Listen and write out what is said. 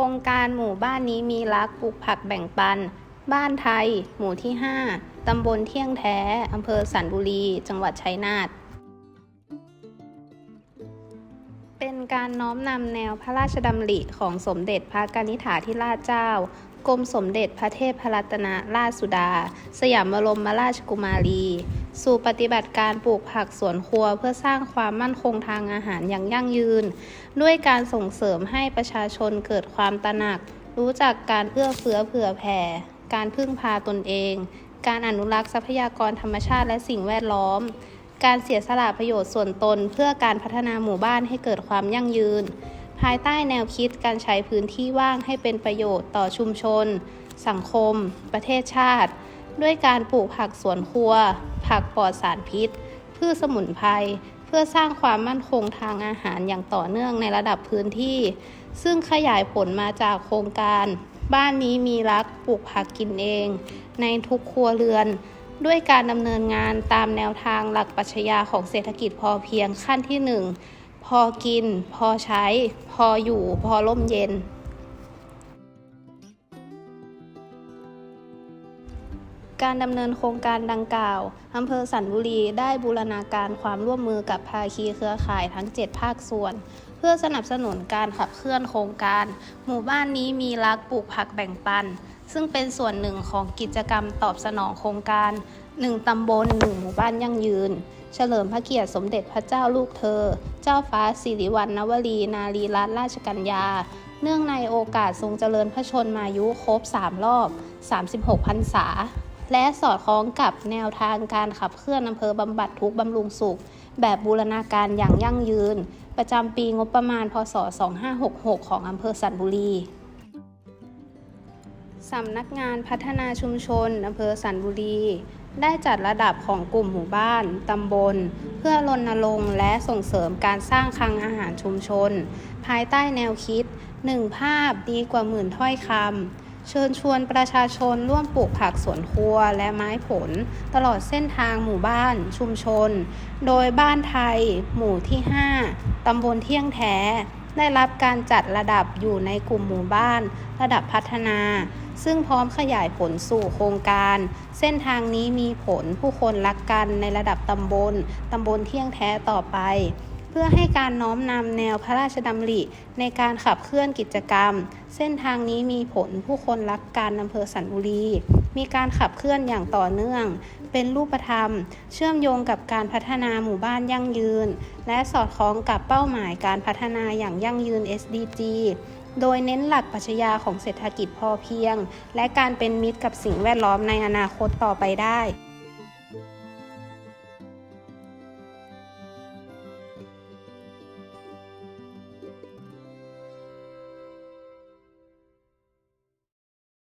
ครงการหมู่บ้านนี้มีรักปลูกผักแบ่งปัน บ้านไทย หมู่ที่ 5 ตำบลเที่ยงแท้ อำเภอสันบุรี จังหวัดชัยนาท เป็นการน้อมนำแนวพระราชดำริของสมเด็จพระกนิษฐาธิราชเจ้า กรมสมเด็จพระเทพรัตนราชสุดา สยามบรมราชกุมารี สู่ปฏิบัติการปลูกผักสวนครัวเพื่อสร้างความมั่นคงทางอาหารอย่างยั่งยืน ด้วยการส่งเสริมให้ประชาชนเกิดความตระหนัก รู้จักการเอื้อเฟื้อเผื่อแผ่ การพึ่งพาตนเอง การอนุรักษ์ทรัพยากรธรรมชาติและสิ่งแวดล้อม การเสียสละประโยชน์ส่วนตนเพื่อการพัฒนาหมู่บ้านให้เกิดความยั่งยืน ภายใต้แนวคิดการใช้พื้นที่ว่างให้เป็นประโยชน์ต่อชุมชน สังคม ประเทศชาติ ด้วยการปลูกผักสวนครัว ผักปลอดสารพิษ พืชสมุนไพร เพื่อสร้างความมั่นคงทางอาหารอย่างต่อเนื่องในระดับพื้นที่ ซึ่งขยายผลมาจากโครงการ บ้านนี้มีรักปลูกผักกินเอง ในทุกครัวเรือน ด้วยการดำเนินงานตามแนวทางหลักปรัชญาของเศรษฐกิจพอเพียงขั้นที่ 1 พอกิน พอใช้ พออยู่ พอร่มเย็น การดำเนินโครงการดังกล่าวอำเภอสันบุรีได้บูรณาการความร่วมมือกับภาคีเครือข่ายทั้ง 7 ภาคส่วน เพื่อสนับสนุนการขับเคลื่อนโครงการ หมู่บ้านนี้มีรักปลูกผักแบ่งปัน ซึ่งเป็นส่วนหนึ่งของกิจกรรมตอบสนองโครงการ 1 ตำบล 1 หมู่บ้านยั่งยืน เฉลิมพระเกียรติสมเด็จพระเจ้าลูกเธอ เจ้าฟ้าสิริวัณณวรีนารีรัตนราชกัญญา เนื่องในโอกาสทรงเจริญพระชนมายุครบ 3 รอบ 36พรรษา และสอดคล้องกับแนวทางการขับเคลื่อนอำเภอบำบัดทุกบำรุงสุข แบบบูรณาการอย่างยั่งยืน ประจำปีงบประมาณ พศ 2566 ของอำเภอสันบุรีสำนักงานพัฒนาชุมชนอำเภอสันบุรี ได้จัดระดับของกลุ่มหมู่บ้าน ตำบล เพื่อรณรงค์และส่งเสริมการสร้างคลังอาหารชุมชน ภายใต้แนวคิด1ภาพดีกว่าหมื่นถ้อยคำ เชิญชวนประชาชนร่วมปลูกผักสวนครัวและไม้ผล ตลอดเส้นทางหมู่บ้านชุมชน โดยบ้านไทย หมู่ที่ 5 ตำบลเที่ยงแท้ ได้รับการจัดระดับอยู่ในกลุ่มหมู่บ้าน ระดับพัฒนา ซึ่งพร้อมขยายผลสู่โครงการ เส้นทางนี้มีผลผู้คนรักกันในระดับตำบล ตำบลเที่ยงแท้ต่อไป เพื่อให้การน้อมนำแนวพระราชดำริ ในการขับเคลื่อนกิจกรรม เส้นทางนี้มีผลผู้คนรักการอำเภอสันบุรี มีการขับเคลื่อนอย่างต่อเนื่อง เป็นรูปธรรม เชื่อมโยงกับการพัฒนาหมู่บ้านยั่งยืน และสอดคล้องกับเป้าหมายการพัฒนาอย่างยั่งยืน SDG โดยเน้นหลักปรัชญาของเศรษฐกิจพอเพียง และการเป็นมิตรกับสิ่งแวดล้อมในอนาคตต่อไปได้